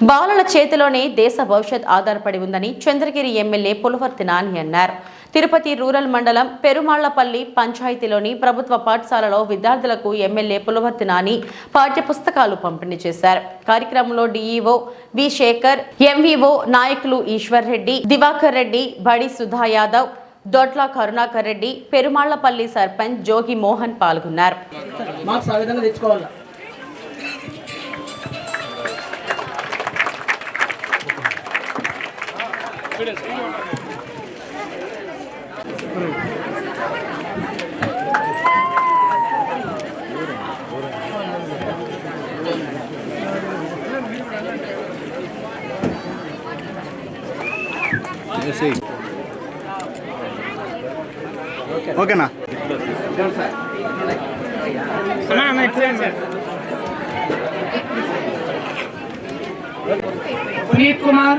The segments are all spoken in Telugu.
బాలల చేతిలోనే దేశ భవిష్యత్ ఆధారపడి ఉందని చంద్రగిరి ఎమ్మెల్యే పులవర్తి నాని అన్నారు. తిరుపతి రూరల్ మండలం పెరుమాళ్ళపల్లి పంచాయతీలోని ప్రభుత్వ పాఠశాలలో విద్యార్థులకు ఎమ్మెల్యే పులవర్తి నాని పాఠ్య పుస్తకాలు పంపిణీ చేశారు. కార్యక్రమంలో డీఈఓ వి శేఖర్ ఎంవీఓ నాయకులు ఈశ్వర్ రెడ్డి దివాకర్ రెడ్డి బడి సుధా యాదవ్ దొడ్ల కరుణాకర్ రెడ్డి పెరుమాళ్ళపల్లి సర్పంచ్ జోగి మోహన్ పాల్గొన్నారు. ఓకేనా Puneeth Kumar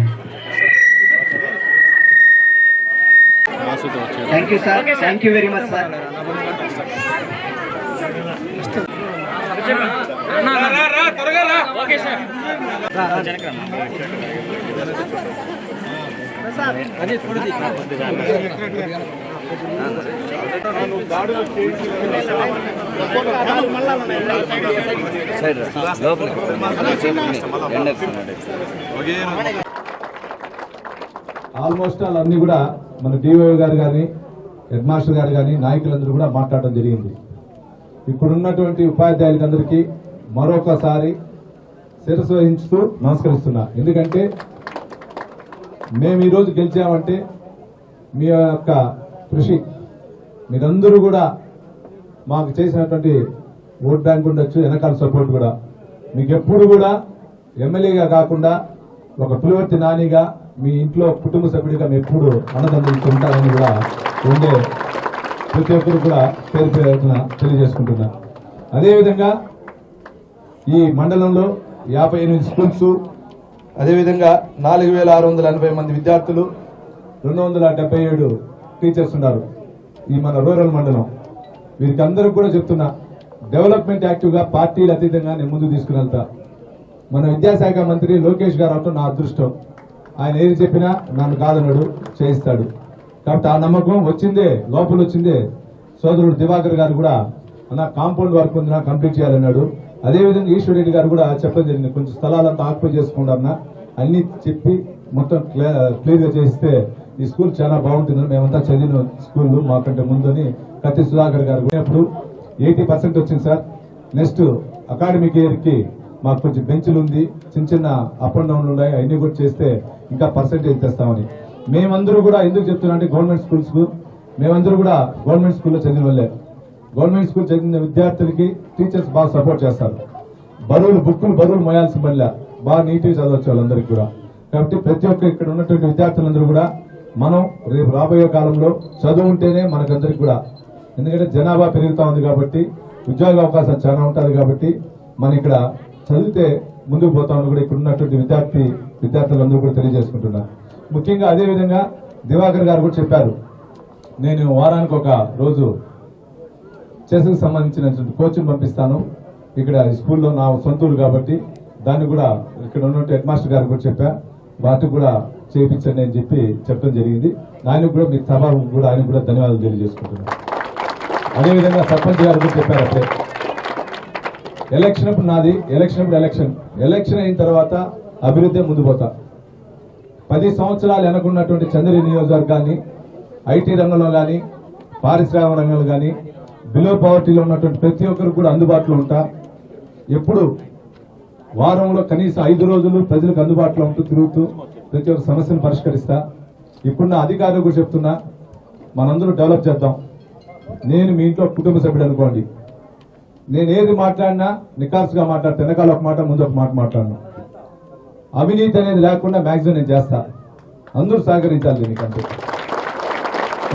thank you sir thank you very much sir almost all అన్ని కూడా మన డిఓ గారు కానీ హెడ్ మాస్టర్ గారు కానీ నాయకులందరూ కూడా మాట్లాడడం జరిగింది. ఇప్పుడున్నటువంటి ఉపాధ్యాయులందరికీ మరొకసారి శిరస్సు వహించుతూ నమస్కరిస్తున్నా. ఎందుకంటే మేము ఈరోజు గెలిచామంటే మీ యొక్క కృషి మీరందరూ కూడా మాకు చేసినటువంటి ఓట్ బ్యాంక్ ఉండొచ్చు వెనకాల సపోర్ట్ కూడా. మీకు ఎప్పుడు కూడా ఎమ్మెల్యేగా కాకుండా ఒక పులివర్తి నానిగా మీ ఇంట్లో కుటుంబ సభ్యుడిగా ఎప్పుడు అన్నదండలు ఉంటారని కూడా ఉండే ప్రతి ఒక్కరు కూడా పేరు పేరున తెలియజేసుకుంటున్నా. అదేవిధంగా ఈ మండలంలో యాభై ఎనిమిది స్కూల్స్ అదేవిధంగా నాలుగు వేల ఆరు వందల ఎనభై మంది విద్యార్థులు రెండు వందల డెబ్బై ఏడు టీచర్స్ ఉన్నారు ఈ మన రూరల్ మండలం. వీరికి అందరూ కూడా చెప్తున్నా డెవలప్మెంట్ యాక్టివ్గా పార్టీలు అతీతంగా నేను ముందుకు తీసుకుని వెళ్తా. మన విద్యాశాఖ మంత్రి లోకేష్ గారు అవటం నా అదృష్టం. ఆయన ఏది చెప్పినా నన్ను కాదన్నాడు చేయిస్తాడు. కాబట్టి ఆ నమ్మకం వచ్చిందే లోపల వచ్చిందే. సోదరుడు దివాకర్ గారు కూడా అన్న కాంపౌండ్ వర్క్ ఉంది నాకు కంప్లీట్ చేయాలన్నాడు. అదేవిధంగా ఈశ్వర్ రెడ్డి గారు కూడా చెప్పడం జరిగింది. కొంచెం స్థలాలంతా ఆక్యుపై చేసుకుంటామన్నా అన్ని. చెప్పి మొత్తం క్లియర్గా చేస్తే ఈ స్కూల్ చాలా బాగుంటుందని మేమంతా చదివిన స్కూల్ మాకంటే ముందని కత్తి సుధాకర్ గారు పోయినప్పుడు ఎయిటీ పర్సెంట్ వచ్చింది సార్. నెక్స్ట్ అకాడమిక్ ఇయర్కి మాకు కొంచెం బెంచ్లు ఉంది. చిన్న చిన్న అప్ అండ్ డౌన్లు ఉన్నాయి. అన్ని కూడా చేస్తే ఇంకా పర్సెంటేజ్ తెస్తామని మేమందరూ కూడా ఎందుకు చెప్తున్నా అంటే గవర్నమెంట్ స్కూల్స్కు మేమందరూ కూడా గవర్నమెంట్ స్కూల్లో చదివిన వాళ్ళే. గవర్నమెంట్ స్కూల్ చదివిన విద్యార్థులకి టీచర్స్ బాగా సపోర్ట్ చేస్తారు. బరువులు బుక్కులు బరువులు మోయాల్సిన పనిలే బాగా నీట్గా చదవచ్చు వాళ్ళందరికీ కూడా. కాబట్టి ప్రతి ఒక్క ఇక్కడ ఉన్నటువంటి విద్యార్థులందరూ కూడా మనం రేపు రాబోయే కాలంలో చదువు ఉంటేనే మనకందరికి కూడా ఎందుకంటే జనాభా పెరుగుతూ ఉంది కాబట్టి ఉద్యోగ అవకాశాలు చాలా ఉంటుంది కాబట్టి మన ఇక్కడ చదివితే ముందుకు పోతామని కూడా ఇక్కడ ఉన్నటువంటి విద్యార్థి విద్యార్థులందరూ కూడా తెలియజేసుకుంటున్నా ముఖ్యంగా అదేవిధంగా దివాకర్ గారు కూడా చెప్పారు. నేను వారానికి ఒక రోజు చెస్కు సంబంధించిన కోచింగ్ పంపిస్తాను. ఇక్కడ ఈ స్కూల్లో నా సొంతూరు కాబట్టి దాన్ని కూడా ఇక్కడ ఉన్నట్టు హెడ్ మాస్టర్ గారు కూడా చెప్పా. వాటికి కూడా చేయించండి అని చెప్పి చెప్పడం జరిగింది. ఆయనకు కూడా మీ సభ కూడా ఆయనకు కూడా ధన్యవాదాలు తెలియజేసుకుంటున్నాను. అదేవిధంగా సర్పంచ్ గారు కూడా చెప్పారు అప్పుడే. ఎలక్షన్ అప్పుడు నాది ఎలక్షన్ అప్పుడు ఎలక్షన్ ఎలక్షన్ అయిన తర్వాత అభివృద్ధి ముందు పోతా. పది సంవత్సరాలు వెనకున్నటువంటి చంద్రగిరి నియోజకవర్గాన్ని ఐటీ రంగంలో కానీ పారిశ్రామిక రంగంలో కానీ బిలో పవర్టీలో ఉన్నటువంటి ప్రతి ఒక్కరు కూడా అందుబాటులో ఉంటా. ఎప్పుడు? వారంలో కనీసం ఐదు రోజులు ప్రజలకు అందుబాటులో ఉంటూ తిరుగుతూ ప్రతి ఒక్క సమస్యను పరిష్కరిస్తా. ఇప్పుడున్న అధికారులు కూడా చెప్తున్నా మనందరూ డెవలప్ చేద్దాం. నేను మీ ఇంట్లో కుటుంబ సభ్యుడు అనుకోండి. నేను ఏది మాట్లాడినా నికార్సుగా మాట్లాడతా వెనకాల ఒక మాట ముందు ఒక మాట మాట్లాడను. అవినీతి అనేది లేకుండా మ్యాక్సిమం నేను చేస్తా. అందరూ సహకరించాలి దీనికంటే.